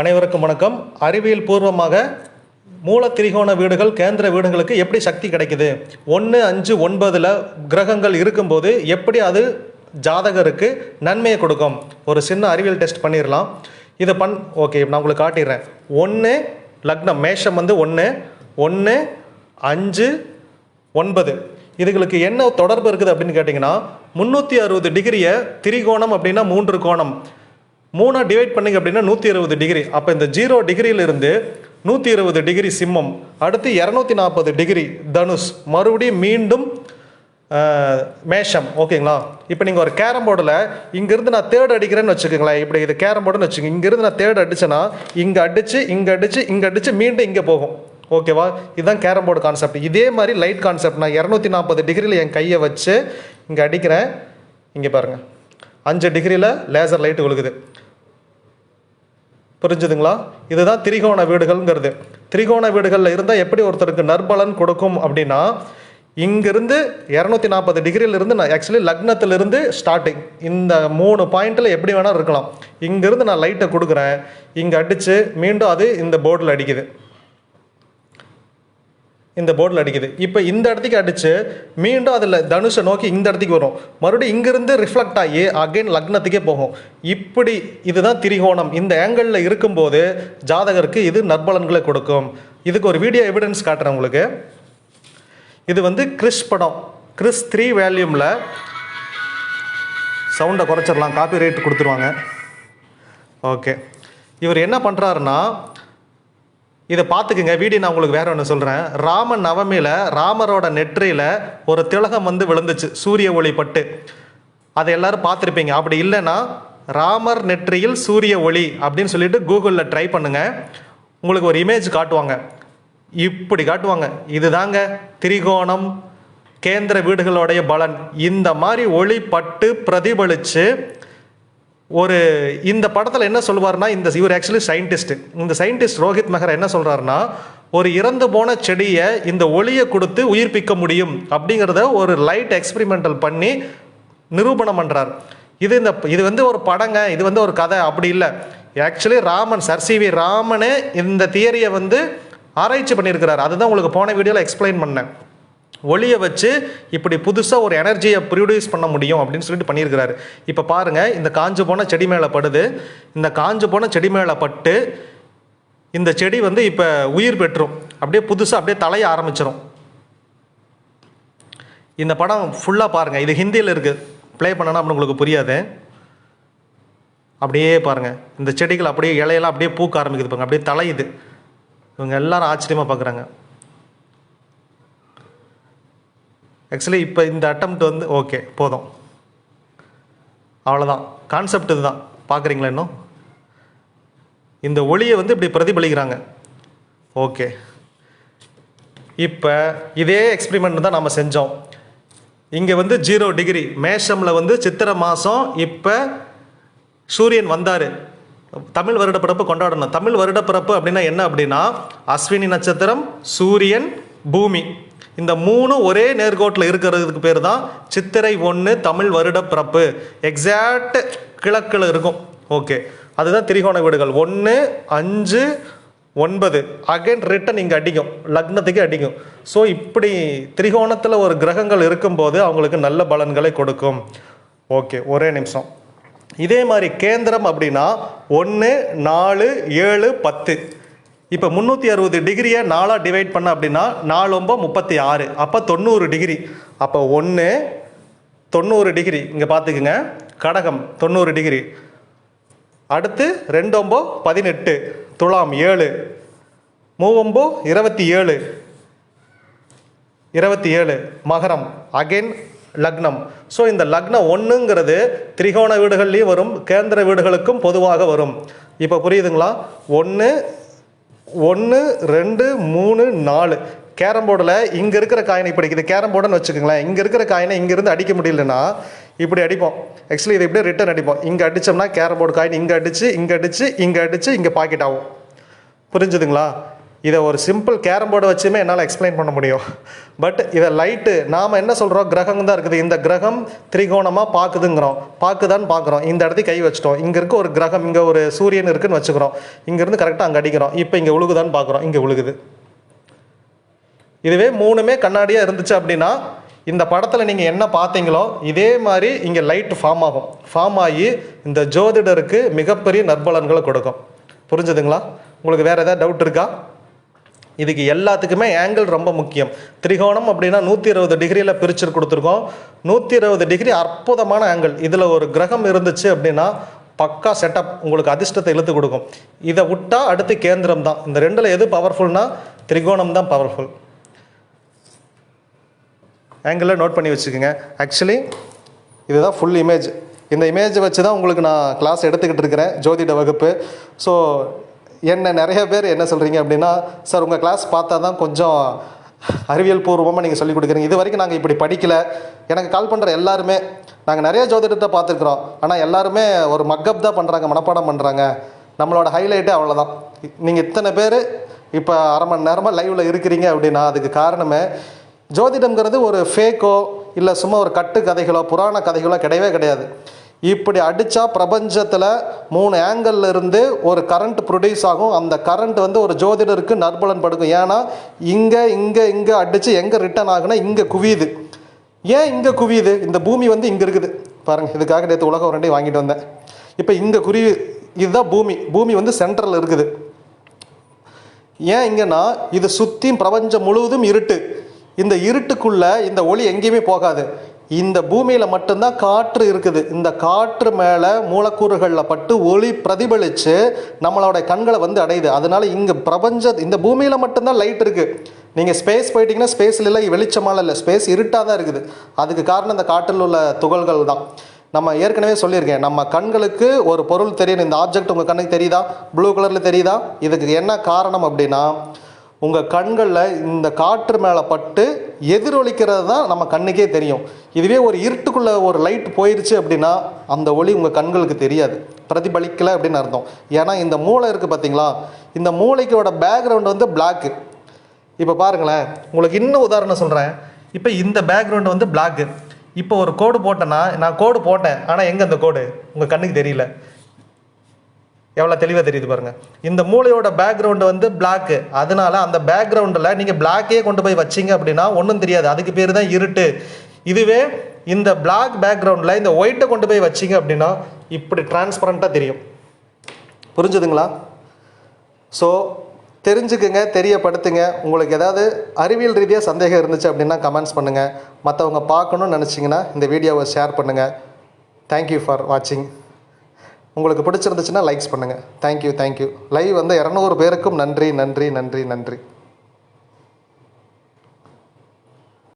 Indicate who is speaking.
Speaker 1: அனைவருக்கும் வணக்கம். அறிவியல் பூர்வமாக மூல திரிகோண வீடுகள் கேந்திர வீடுகளுக்கு எப்படி சக்தி கிடைக்குது? ஒன்று அஞ்சு ஒன்பதில் கிரகங்கள் இருக்கும்போது எப்படி அது ஜாதகருக்கு நன்மையை கொடுக்கும்? ஒரு சின்ன அறிவியல் டெஸ்ட் பண்ணிடலாம் இதை பண் ஓகே நான் உங்களுக்கு காட்டிடுறேன் ஒன்று லக்னம் மேஷம் வந்து ஒன்று ஒன்று அஞ்சு ஒன்பது. இதுகளுக்கு என்ன தொடர்பு இருக்குது அப்படின்னு கேட்டிங்கன்னா முந்நூற்றி அறுபது டிகிரியை திரிகோணம் அப்படின்னா மூன்று கோணம். மூணாக டிவைட் பண்ணிங்க அப்படின்னா நூற்றி இருபது டிகிரி அப்போ இந்த ஜீரோ டிகிரியிலிருந்து நூற்றி இருபது டிகிரி சிம்மம். அடுத்து இரநூத்தி நாற்பது டிகிரி தனுஷ். மறுபடியும் மீண்டும் மேஷம். ஓகேங்களா? இப்போ நீங்கள் ஒரு கேரம் போர்டில் இங்கேருந்து நான் தேர்ட் அடிக்கிறேன்னு வச்சுக்கோங்களேன். இப்படி இது கேரம் போர்டுன்னு வச்சுக்கோங்க. இங்கேருந்து நான் தேர்ட் அடிச்சேன்னா இங்கே அடித்து இங்கே அடித்து இங்கே அடித்து மீண்டும் இங்கே போகும். ஓகேவா? இதுதான் கேரம் போர்டு கான்செப்ட் இதே மாதிரி லைட் கான்செப்ட் நான் இரநூத்தி நாற்பது டிகிரியில் என் கையை வச்சு இங்கே அடிக்கிறேன். இங்கே பாருங்கள் அஞ்சு டிகிரியில் லேசர் லைட் விழுகுது. புரிஞ்சுதுங்களா? இதுதான் திரிகோண வீடுகள்ங்கிறது. திரிகோண வீடுகளில் இருந்தால் எப்படி ஒருத்தருக்கு நற்பலன் கொடுக்கும் அப்படின்னா இங்கிருந்து இரநூத்தி நாற்பது டிகிரியிலிருந்து நான் ஆக்சுவலி லக்னத்திலிருந்து ஸ்டார்டிங் இந்த மூணு பாயிண்டில் எப்படி வேணால் இருக்கலாம். இங்கிருந்து நான் லைட்டை கொடுக்குறேன். இங்கே அடித்து மீண்டும் அது இந்த போர்டில் அடிக்குது. இந்த போர்டில் அடிக்குது. இப்போ இந்த இடத்துக்கு அடித்து மீண்டும் அதில் தனுஷை நோக்கி இந்த இடத்துக்கு வரும். மறுபடியும் இங்கேருந்து ரிஃப்ளெக்ட் ஆகி அகைன் லக்னத்துக்கே போகும். இப்படி இதுதான் திரிகோணம். இந்த ஆங்கிளில் இருக்கும்போது ஜாதகருக்கு இது நற்பலன்களை கொடுக்கும். இதுக்கு ஒரு வீடியோ எவிடன்ஸ் காட்டுறேன் உங்களுக்கு. இது வந்து கிறிஸ் படம். கிறிஸ் த்ரீ வேல்யூமில் சவுண்டை குறைச்சிடலாம். காப்பி ரேட் கொடுத்துருவாங்க. ஓகே இவர் என்ன பண்ணுறாருன்னா இதை பார்த்துக்குங்க. வீடியோ நான் உங்களுக்கு வேற ஒன்று சொல்கிறேன் ராமன் நவமியில் ராமரோட நெற்றியில் ஒரு திலகம் வந்து விழுந்துச்சு. சூரிய ஒளி பட்டு. அதை எல்லாரும் பார்த்துருப்பீங்க. அப்படி இல்லைன்னா ராமர் நெற்றியில் சூரிய ஒளி அப்படின்னு சொல்லிட்டு கூகுளில் ட்ரை பண்ணுங்க. உங்களுக்கு ஒரு இமேஜ் காட்டுவாங்க. இப்படி காட்டுவாங்க. இதுதாங்க திரிகோணம் கேந்திர வீடுகளுடைய பலன். இந்த மாதிரி ஒளி பட்டு பிரதிபலித்து ஒரு இந்த படத்தில் என்ன சொல்லுவார்னா இந்த இவர் ஆக்சுவலி சயின்டிஸ்ட் இந்த சயின்டிஸ்ட் ரோஹித் மெஹரா என்ன சொல்கிறாருன்னா ஒரு இறந்து போன செடியை இந்த ஒளியை கொடுத்து உயிர்ப்பிக்க முடியும் அப்படிங்கிறத ஒரு லைட் எக்ஸ்பிரிமெண்டல் பண்ணி நிரூபணம் பண்ணுறார் இது இந்த இது வந்து ஒரு படங்க இது வந்து ஒரு கதை அப்படி இல்லை. Actually Raman sir C V ராமனே இந்த தியரியை வந்து ஆராய்ச்சி பண்ணியிருக்கிறார். அதுதான் உங்களுக்கு போன வீடியோவில் எக்ஸ்பிளைன் பண்ணேன். ஒளியை வச்சு இப்படி புதுசாக ஒரு எனர்ஜியை ப்ரொடியூஸ் பண்ண முடியும் அப்படின்னு சொல்லிட்டு பண்ணியிருக்கிறாரு. இப்போ பாருங்கள் இந்த காஞ்சு போன செடி மேலே படுது. இந்த காஞ்சு போன செடி மேலே பட்டு இந்த செடி வந்து இப்போ உயிர் பெற்றும். அப்படியே புதுசாக அப்படியே தலைய ஆரம்பிச்சிடும் இந்த படம் ஃபுல்லாக பாருங்கள் இது ஹிந்தியில் இருக்குது ப்ளே பண்ணனா அப்படி உங்களுக்கு புரியாது. அப்படியே பாருங்கள் இந்த செடிகள் அப்படியே இலையெல்லாம் அப்படியே பூக்க ஆரம்பிக்குது பாருங்க. அப்படியே தலையுது. இவங்க எல்லாரும் ஆச்சரியமாக பார்க்குறாங்க ஆக்சுவலி இப்போ இந்த அட்டம்ப்ட் வந்து ஓகே போதும். அவ்வளோதான் கான்செப்ட் இதுதான். பார்க்குறீங்களா இன்னும்? இந்த ஒளியை வந்து இப்படி பிரதிபலிக்கிறாங்க. ஓகே இப்போ இதே எக்ஸ்பிரிமெண்ட் தான் நம்ம செஞ்சோம். இங்கே வந்து ஜீரோ டிகிரி மேஷமில் வந்து சித்திரை மாதம் இப்போ சூரியன் வந்தார். தமிழ் வருடப்பிறப்பு கொண்டாடணும். தமிழ் வருடப்பிறப்பு அப்படின்னா என்ன அப்படின்னா அஸ்வினி நட்சத்திரம் சூரியன் பூமி. இந்த மூணு ஒரே நேர்கோட்டில் இருக்கிறதுக்கு பேர் தான் சித்திரை ஒன்று தமிழ் வருடப்பிறப்பு எக்ஸாக்ட் கிழக்கில் இருக்கும். ஓகே அதுதான் திரிகோண வீடுகள். ஒன்று அஞ்சு ஒன்பது. அகைன் ரிட்டன் இங்கே அடிக்கும். லக்னத்துக்கு அடிக்கும். ஸோ இப்படி திரிகோணத்தில் ஒரு கிரகங்கள் இருக்கும்போது அவங்களுக்கு நல்ல பலன்களை கொடுக்கும். ஓகே ஒரே நிமிஷம். இதே மாதிரி கேந்திரம் அப்படின்னா ஒன்று நாலு ஏழு பத்து. இப்போ முந்நூற்றி அறுபது டிகிரியை நாலாக டிவைட் பண்ண அப்படின்னா நாலு ஒம்பது முப்பத்தி ஆறு. அப்போ தொண்ணூறு டிகிரி அப்போ ஒன்று தொண்ணூறு டிகிரி இங்கே பார்த்துக்குங்க கடகம் தொண்ணூறு டிகிரி அடுத்து ரெண்டு ஒம்போ பதினெட்டு துலாம் ஏழு. மூவொம்போ இருபத்தி ஏழு இருபத்தி ஏழு. மகரம் அகைன் லக்னம். ஸோ இந்த லக்னம் ஒன்றுங்கிறது திரிகோண வீடுகள்லேயும் வரும் கேந்திர வீடுகளுக்கும் பொதுவாக வரும். இப்போ புரியுதுங்களா? ஒன்று ஒன்று ரெண்டு மூணு நாலு. கேரம் போர்டில் இங்கே இருக்கிற காயினை இப்படி இது கேரம் போர்டுன்னு வச்சுக்கோங்களேன். இங்கே இருக்கிற காயினை இங்கேருந்து அடிக்க முடியலன்னா இப்படி அடிப்போம். ஆக்சுவலி இதை இப்படியே ரிட்டன் அடிப்போம். இங்கே அடித்தோம்னா கேரம் போர்டு காயின் இங்கே அடித்து இங்கே அடித்து இங்கே அடித்து இங்கே பாக்கெட் ஆகும். புரிஞ்சுதுங்களா? இதை ஒரு சிம்பிள் கேரம் போர்டு வச்சுமே என்னால் எக்ஸ்பிளைன் பண்ண முடியும். பட் இதை லைட்டு நாம் என்ன சொல்கிறோம் கிரகம் தான் இருக்குது. இந்த கிரகம் திரிகோணமாக பார்க்குதுங்கிறோம் பார்க்குதான்னு பார்க்குறோம் இந்த இடத்துக்கு கை வச்சிட்டோம். இங்கே இருக்க ஒரு கிரகம் இங்கே ஒரு சூரியன் இருக்குன்னு வச்சுக்கிறோம். இங்கேருந்து கரெக்டாக அங்கே அடிக்கிறோம். இப்போ இங்கே உழுகுதான்னு பார்க்குறோம் இங்கே உழுகுது. இதுவே மூணுமே கண்ணாடியாக இருந்துச்சு அப்படின்னா இந்த படத்தில் நீங்கள் என்ன பார்த்தீங்களோ இதே மாதிரி இங்கே லைட் ஃபார்ம் ஆகும். ஃபார்ம் ஆகி இந்த ஜோதிடருக்கு மிகப்பெரிய நற்பலன்களை கொடுக்கும். புரிஞ்சுதுங்களா? உங்களுக்கு வேறு ஏதாவது டவுட் இருக்கா? இதுக்கு எல்லாத்துக்குமே ஆங்கிள் ரொம்ப முக்கியம். திரிகோணம் அப்படின்னா நூற்றி இருபது டிகிரியில் பிரிச்சு கொடுத்துருக்கோம். நூற்றி இருபது டிகிரி அற்புதமான ஆங்கிள் இதில் ஒரு கிரகம் இருந்துச்சு அப்படின்னா பக்கா செட்டப் உங்களுக்கு அதிர்ஷ்டத்தை இழுத்து கொடுக்கும். இதை விட்டால் அடுத்து கேந்திரம் தான். இந்த ரெண்டில் எது பவர்ஃபுல்னா திரிகோணம் தான் பவர்ஃபுல் ஆங்கிளில் நோட் பண்ணி வச்சுக்கோங்க. ஆக்சுவலி இதுதான் ஃபுல் இமேஜ் இந்த இமேஜை வச்சு தான் உங்களுக்கு நான் கிளாஸ் எடுத்துக்கிட்டு இருக்கிறேன். ஜோதிட வகுப்பு. ஸோ என்ன நிறைய பேர் என்ன சொல்கிறீங்க அப்படின்னா சார் உங்கள் கிளாஸ் பார்த்தா தான் கொஞ்சம் அறிவியல் பூர்வமாக நீங்கள் சொல்லிக் கொடுக்குறீங்க. இது வரைக்கும் நாங்கள் இப்படி படிக்கலை. எனக்கு கால் பண்ணுற எல்லாருமே நாங்கள் நிறைய ஜோதிடத்தை பார்த்துருக்குறோம். ஆனால் எல்லாருமே ஒரு மக்கப் தான் பண்ணுறாங்க மனப்பாடம் பண்ணுறாங்க நம்மளோட ஹைலைட்டே அவ்வளோதான் நீங்கள் இத்தனை பேர் இப்போ அரை மணி நேரமாக லைவில் இருக்கிறீங்க அப்படின்னா அதுக்கு காரணமே ஜோதிடம்ங்கிறது ஒரு ஃபேக்கோ இல்லை சும்மா ஒரு கட்டு கதைகளோ புராண கதைகளோ கிடையவே கிடையாது. இப்படி அடித்தா பிரபஞ்சத்தில் மூணு ஆங்கிள் இருந்து ஒரு கரண்ட் ப்ரொடியூஸ் ஆகும். அந்த கரண்ட் வந்து ஒரு ஜோதிடருக்கு நற்பலன் படுக்கும். ஏன்னா இங்கே இங்கே இங்கே அடித்து எங்கே ரிட்டர்ன் ஆகுனா இங்கே குவியுது. ஏன் இங்கே குவியுது? இந்த பூமி வந்து இங்கே இருக்குது. பாருங்கள் இதுக்காக நேற்று உலகம் ரெண்டையும் வாங்கிட்டு வந்தேன். இப்போ இங்கே குருவி இதுதான் பூமி. பூமி வந்து சென்ட்ரல் இருக்குது. ஏன் இங்கன்னா இது சுற்றியும் பிரபஞ்சம் முழுவதும் இருட்டு. இந்த இருட்டுக்குள்ளே இந்த ஒளி எங்கேயுமே போகாது. இந்த பூமியில் மட்டும்தான் காற்று இருக்குது. இந்த காற்று மேலே மூலக்கூறுகளில் பட்டு ஒளி பிரதிபலித்து நம்மளோட கண்களை வந்து அடையுது. அதனால இங்கே பிரபஞ்ச இந்த பூமியில் மட்டும்தான் லைட் இருக்குது நீங்கள் ஸ்பேஸ் போயிட்டீங்கன்னா ஸ்பேஸில் இல்லை வெளிச்சமால இல்லை. ஸ்பேஸ் இருட்டாக தான் இருக்குது. அதுக்கு காரணம் இந்த காற்றில் உள்ள துகள்கள் தான். நம்ம ஏற்கனவே சொல்லியிருக்கேன். நம்ம கண்களுக்கு ஒரு பொருள் தெரியும் இந்த ஆப்ஜெக்ட் உங்கள் கண்ணுக்கு தெரியுதா? ப்ளூ கலரில் தெரியுதா? இதுக்கு என்ன காரணம் அப்படின்னா உங்கள் கண்களில் இந்த காற்று மேலே பட்டு எதிரொலிக்கிறது தான் நம்ம கண்ணுக்கே தெரியும். இதுவே ஒரு இருட்டுக்குள்ளே ஒரு லைட் போயிடுச்சு அப்படின்னா அந்த ஒளி உங்கள் கண்களுக்கு தெரியாது. பிரதிபலிக்கலை அப்படின்னு அர்த்தம். ஏன்னா இந்த மூளை இருக்குது பார்த்தீங்களா இந்த மூளைக்கோட பேக்ரவுண்ட் வந்து பிளாக்கு இப்போ பாருங்களேன். உங்களுக்கு இன்னும் உதாரணம் சொல்கிறேன் இப்போ இந்த பேக்ரவுண்ட் வந்து பிளாக்கு இப்போ ஒரு கோடு போட்டேன்னா நான் கோடு போட்டேன். ஆனால் எங்கே அந்த கோடு? உங்கள் கண்ணுக்கு தெரியல. எவ்வளோ தெளிவாக தெரியுது பாருங்கள் இந்த மூளையோட பேக்ரவுண்டு வந்து பிளாக்கு அதனால அந்த பேக்ரவுண்டில் நீங்கள் பிளாக்கே கொண்டு போய் வச்சீங்க அப்படின்னா ஒன்றும் தெரியாது. அதுக்கு பேர் தான் இருட்டு. இதுவே இந்த பிளாக் பேக்ரவுண்டில் இந்த ஒயிட்டை கொண்டு போய் வச்சீங்க அப்படின்னா இப்படி டிரான்ஸ்பரண்ட்டாக தெரியும். புரிஞ்சுதுங்களா? ஸோ தெரிஞ்சுக்குங்க தெரியப்படுத்துங்க. உங்களுக்கு ஏதாவது அறிவியல் ரீதியாக சந்தேகம் இருந்துச்சு அப்படின்னா கமெண்ட்ஸ் பண்ணுங்கள் மற்றவங்க பார்க்கணும்னு நினச்சிங்கன்னா இந்த வீடியோவை ஷேர் பண்ணுங்கள் தேங்க்யூ ஃபார் வாட்சிங் உங்களுக்கு பிடிச்சிருந்துச்சுன்னா லைக்ஸ் பண்ணுங்கள் தேங்க்யூ தேங்க்யூ லைவ் வந்து இரநூறு பேருக்கும் நன்றி நன்றி நன்றி நன்றி.